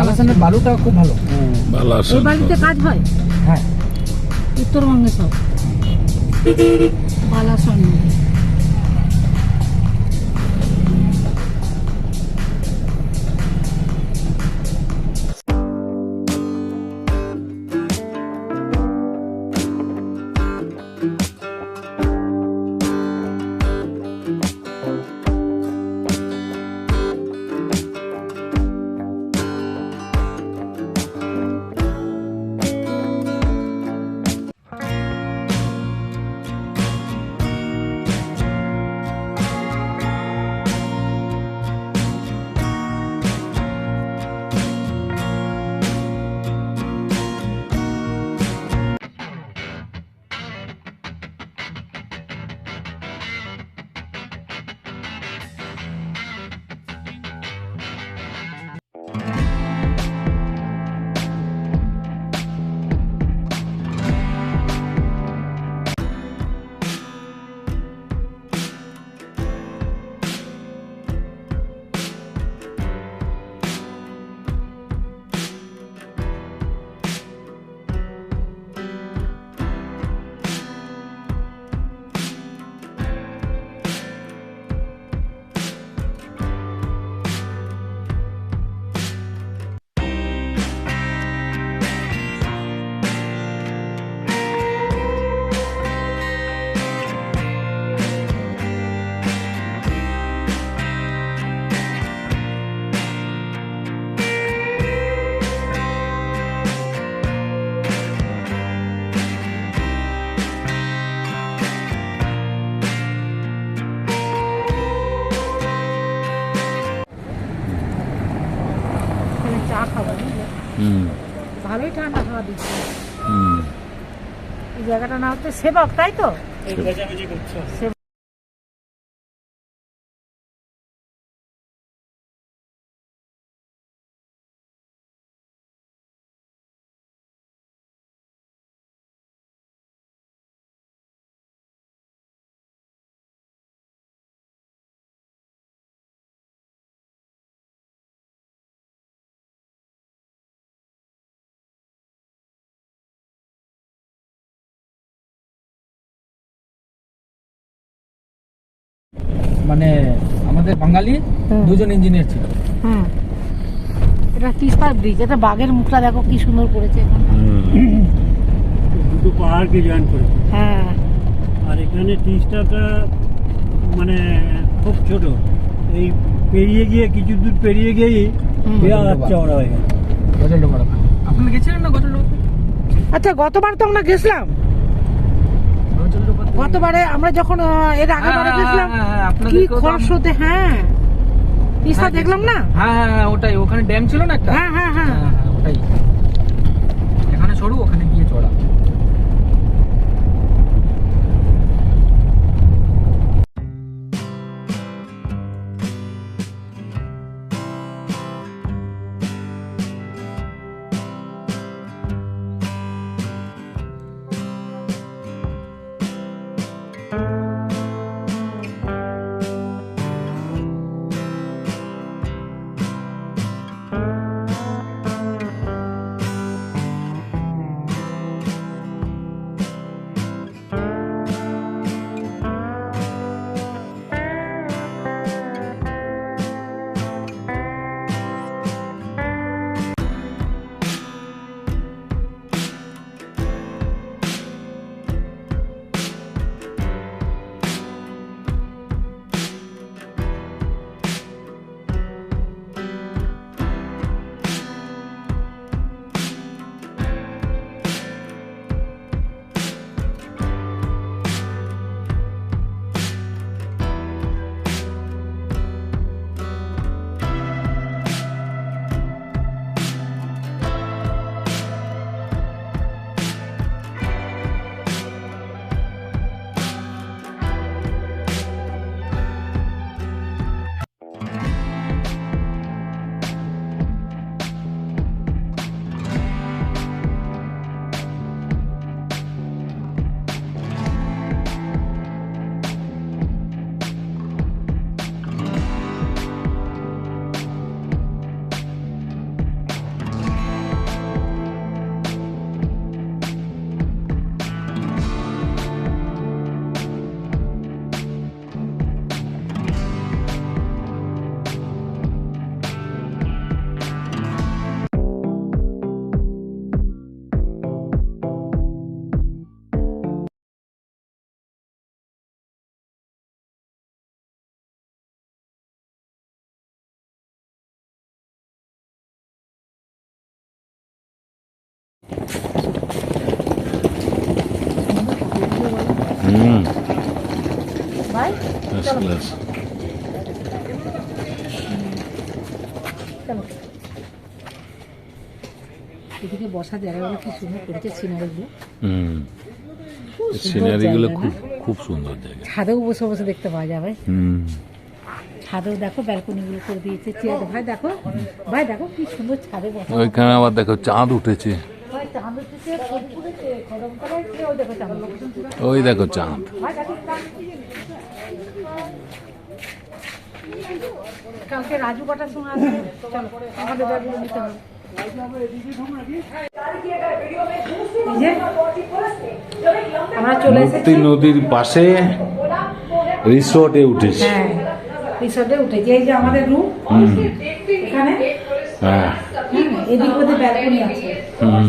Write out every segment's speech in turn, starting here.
স্টেশনের বালুটা খুব ভালো। বালাসান আছে এই বাড়িতে কাজ হয়? হ্যাঁ। উত্তরবঙ্গে সব। বালাসন। চা খাব হুম। ভালোই ঠান্ডা খাওয়া দিচ্ছে। হুম। এই জায়গাটা না হচ্ছে সেবক তাই তো? সেবক। মানে আমাদের বাঙালি দুজন ইঞ্জিনিয়ার ছিল। হুম। এটা তিস্তার ব্রিজ এটা বাঘের মুখটা দেখো কি সুন্দর করেছে এখানে। হুম। দুটো পাহাড়কে জয়েন করে হ্যাঁ। আর এখানে তিস্তাটা মানে খুব ছোট। এই পেরিয়ে গিয়ে কিছু দূর পেরিয়ে গিয়েই। বিরাট চওড়া হয়ে গেল গজল ডোবার আপনারা গেছিলেন না গজল আচ্ছা গতবার তো আমরা গেছিলাম। গতবারে আমরা যখন এর আগেবারে হ্যাঁ, গেছিলাম হ্যাঁ, হ্যাঁ, কি খরস্রোতে হ্যাঁ। তিস্তা দেখলাম না? হ্যাঁ হ্যাঁ ওটাই ওখানে ড্যাম ছিল না একটা? হ্যাঁ হ্যাঁ হ্যাঁ। হ্যাঁ হ্যাঁ ওটাই। এখানে সরু ওখানে হুম ভাই ফার্স্ট ক্লাস এদিকে বসার জায়গাগুলো কি সুন্দর করেছে সিনারিগুলো। হুম। সিনারিগুলো খুব খুব সুন্দর জায়গা। ছাদেও বসে বসে দেখতে পাওয়া যাবে। হুম। ছাদেও দেখো ব্যালকনিগুলো করে দিয়েছে চেয়ার ভাই দেখো ভাই দেখো কি সুন্দর ছাদে বসা। ওইখানে আবার দেখো চাঁদ উঠেছে। ভাই চাঁদ উঠেছে ছবি তুলেছে গরম করে ওই দেখো চাঁদ। কালকে রাজু কটার সময় আসবে আমাদের ব্যাগগুলো নিতে হবে। এই আমরা চলে নদীর পাশে রিসোর্টে উঠেছে। হ্যাঁ রিসোর্টে উঠেছি। এই যে আমাদের রুম এখানে। হ্যাঁ। এদিক ওদের ব্যালকনি আছে। হুম।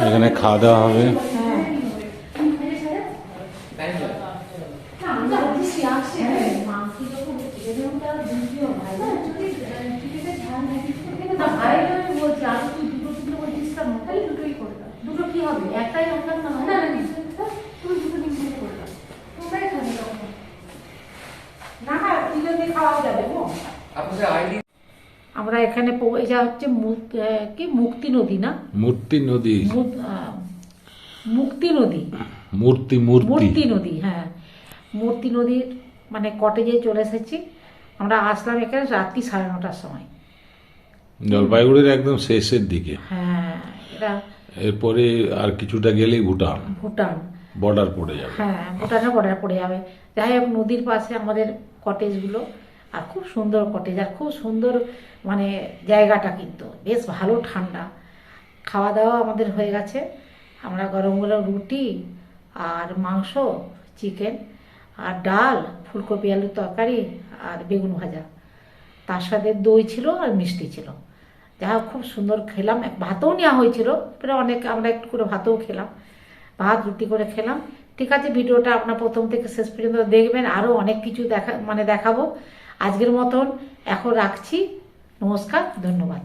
এখানে খাওয়া দাওয়া হবে। হ্যাঁ? না। না, খাওয়া যাবে গো আপনাদের আইডি আমরা এখানে এটা হচ্ছে কি? মুক্তি নদী না? মূর্তি নদী। মুক্তি নদী। মূর্তি মূর্তি। মূর্তি নদী হ্যাঁ। মূর্তি নদীর মানে কটেজে চলে এসেছি। আমরা আসলাম এখানে রাত্রি সাড়ে নটার সময়। জলপাইগুড়ির একদম শেষের দিকে। হ্যাঁ এটা এরপরে আর কিছুটা গেলেই ভুটান। ভুটান। বর্ডার পড়ে যাবে। হ্যাঁ ভুটানের বর্ডার পড়ে যাবে। যাই হোক নদীর পাশে আমাদের কটেজগুলো। আর খুব সুন্দর কটেজ আর খুব সুন্দর মানে জায়গাটা কিন্তু। বেশ ভালো ঠান্ডা। খাওয়া দাওয়া আমাদের হয়ে গেছে। আমরা গরম গরম রুটি আর মাংস চিকেন আর ডাল, ফুলকপি আলুর তরকারি আর বেগুন ভাজা। তার সাথে দই ছিল আর মিষ্টি ছিল। যা খুব সুন্দর খেলাম। এক ভাতও নেওয়া হয়েছিল। প্রায় অনেক, আমরা একটু করে ভাতও খেলাম। ভাত, রুটি করে খেলাম। ঠিক আছে, ভিডিওটা আপনার প্রথম থেকে শেষ পর্যন্ত দেখবেন। আরও অনেক কিছু দেখা মানে দেখাবো। আজকের মতন এখন রাখছি। নমস্কার ধন্যবাদ।